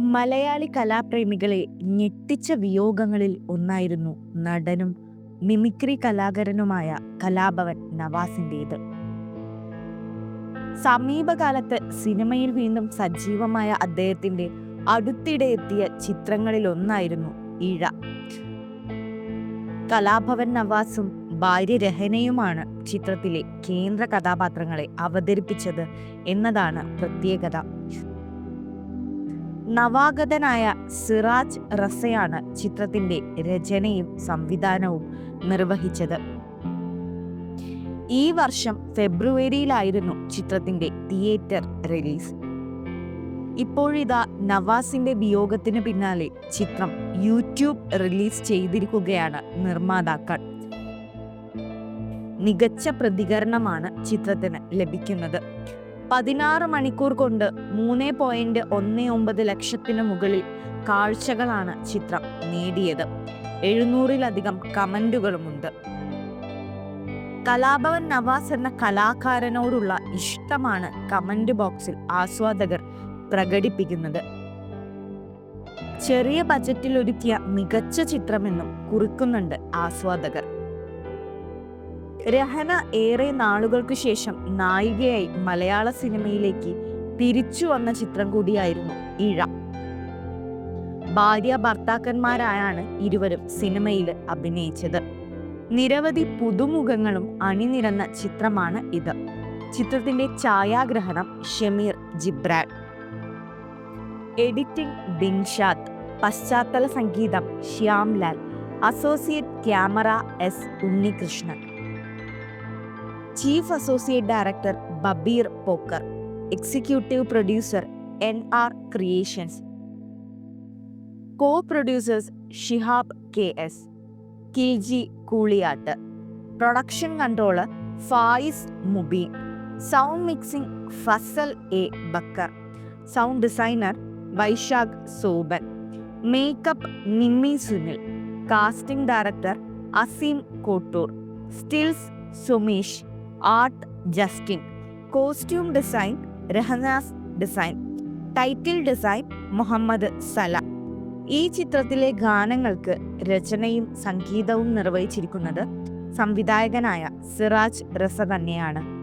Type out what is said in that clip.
മലയാളി കലാപ്രേമികളെ ഞെട്ടിച്ച വിയോഗങ്ങളിൽ ഒന്നായിരുന്നു നടനും മിമിക്രി കലാകാരനുമായ കലാഭവൻ നവാസിന്റേത് സമീപകാലത്ത് സിനിമയിൽ വീണ്ടും സജീവമായ അദ്ദേഹത്തിന്റെ അടുത്തിടെ എത്തിയ ചിത്രങ്ങളിൽ ഒന്നായിരുന്നു ഇഴ. കലാഭവൻ നവാസും ഭാര്യ രഹനയുമാണ് ചിത്രത്തിലെ കേന്ദ്ര കഥാപാത്രങ്ങളെ അവതരിപ്പിച്ചത് എന്നതാണ് പ്രത്യേകത. നവാഗതനായ സിറാജ് റസയാണ് ചിത്രത്തിന്റെ രചനയും സംവിധാനവും നിർവഹിച്ചത്. ഈ വർഷം ഫെബ്രുവരിയിലായിരുന്നു ചിത്രത്തിന്റെ തിയേറ്റർ റിലീസ്. ഇപ്പോഴിതാ നവാസിന്റെ വിയോഗത്തിന് പിന്നാലെ ചിത്രം യൂട്യൂബ് റിലീസ് ചെയ്തിരിക്കുകയാണ് നിർമ്മാതാക്കൾ. മികച്ച പ്രതികരണമാണ് ചിത്രത്തിന് ലഭിക്കുന്നത്. പതിനാറ് മണിക്കൂർ കൊണ്ട് മൂന്ന് പോയിന്റ് ഒന്ന് ഒമ്പത് ലക്ഷത്തിന് മുകളിൽ കാഴ്ചകളാണ് ചിത്രം നേടിയത്. എഴുന്നൂറിലധികം കമന്റുകളുമുണ്ട്. കലാഭവൻ നവാസ് എന്ന കലാകാരനോടുള്ള ഇഷ്ടമാണ് കമന്റ് ബോക്സിൽ ആസ്വാദകർ പ്രകടിപ്പിക്കുന്നത്. ചെറിയ ബജറ്റിൽ ഒരുക്കിയ മികച്ച ചിത്രമെന്നും കുറിക്കുന്നുണ്ട് ആസ്വാദകർ. രഹന ഏറെ നാളുകൾക്കു ശേഷം നായികയായി മലയാള സിനിമയിലേക്ക് തിരിച്ചു വന്ന ചിത്രം കൂടിയായിരുന്നു ഇഴ. ഭാര്യ ഭർത്താക്കന്മാരായാണ് ഇരുവരും സിനിമയിൽ അഭിനയിച്ചത്. നിരവധി പുതുമുഖങ്ങളും അണിനിരന്ന ചിത്രമാണ് ഇത്. ചിത്രത്തിന്റെ ഛായാഗ്രഹണം ഷമീർ ജിബ്രാൻ. എഡിറ്റിംഗ് ബിൻഷാദ് പശ്ചാത്തല സംഗീതം Shyamlal. Associate camera S Unnikrishnan. Chief associate director Babeer Pokker executive producer N R creations co producers Shihab K S Kilji Kooliyat production controller Fayis Mubeen sound mixing Fasal A Bakkar sound designer Vaisakh Soban makeup Nimmi Sunil casting director Azeem Kottoor stills Sumesh art Justin costume design Rahanas design title design Muhammad Sala. ഈ ചിത്രത്തിലെ ഗാനങ്ങൾക്ക് രചനയും സംഗീതവും നിർവഹിച്ചിരിക്കുന്നത് സംവിധായകനായ സിറാജ് റസ തന്നെയാണ്.